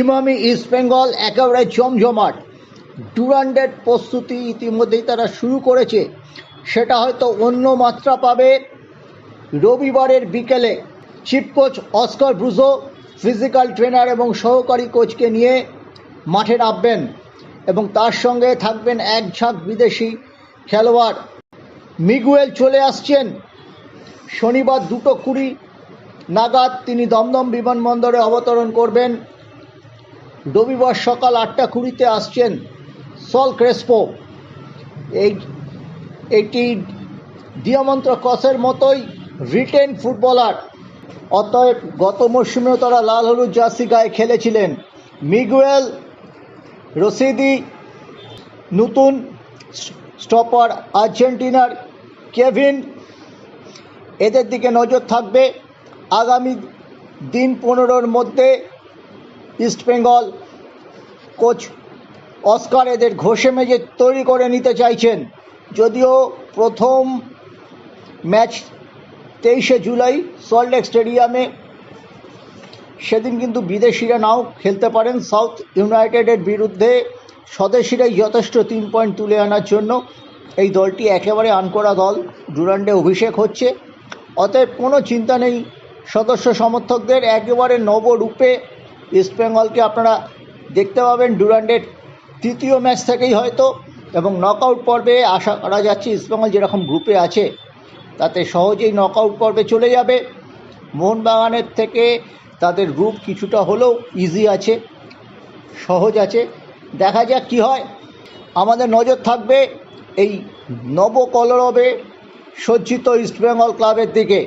Emami east Bengal একেবারে জমজমাট। ডুরান্ডের প্রস্তুতি ইতিমধ্যেই তারা শুরু করেছে। সেটা হয়তো অন্য মাত্রা পাবে। রবিবারের বিকেলে chief coach Oscar Bruzon, physical trainer এবং সহকারী কোচকে নিয়ে মাঠে নামবেন এবং তার সঙ্গে থাকবেন এক ঝাঁক বিদেশি খেলোয়াড়। মিগুয়েল চলে আসছেন। শনিবার দুটো কুড়ি নাগাদ তিনি দমদম বিমানবন্দরে অবতরণ করবেন। রবিবার সকাল আটটা কুড়িতে আসছেন সল ক্রেসপো। এই, এটি দিয়ামন্ত্র কসের মতোই রিটেন ফুটবলার। অতএব গত মরশুমেও তারা লাল হলুদ জার্সি গায়ে খেলেছিলেন। মিগুয়েল রশিদি, নতুন স্টপার আর্জেন্টিনার কেভিন, এদের দিকে নজর থাকবে। আগামী দিন পনেরোর মধ্যে ইস্টবেঙ্গল কোচ অস্কার এদের ঘষে মেজে তৈরি করে নিতে চাইছেন। যদিও প্রথম ম্যাচ তেইশে জুলাই সল্টলেক স্টেডিয়ামে সেদিন কিন্তু বিদেশিরা নাও খেলতে পারেন। সাউথ ইউনাইটেডের বিরুদ্ধে স্বদেশিরাই যথেষ্ট তিন পয়েন্ট তুলে আনার জন্য এই দলটি একেবারে আনকরা দল। ডুরান্ডে অভিষেক হচ্ছে। অতএব কোনো চিন্তা নেই। সদস্য সমর্থকদের একেবারে নবরূপে ইস্টবেঙ্গলকে আপনারা দেখতে পাবেন ডুরান্ডের তৃতীয় ম্যাচ থেকেই হয়তো এবং নকআউট পর্বে আশা করা যাচ্ছে ইস্টবেঙ্গল যেরকম গ্রুপে আছে, তাতে সহজেই নকআউট পর্বে চলে যাবে। মোহনবাগানের থেকে তাদের গ্রুপ কিছুটা হলেও ইজি আছে, সহজ আছে। দেখা যাক কী হয়। আমাদের নজর থাকবে এই নবকলরবে সজ্জিত ইস্টবেঙ্গল ক্লাবের দিকে।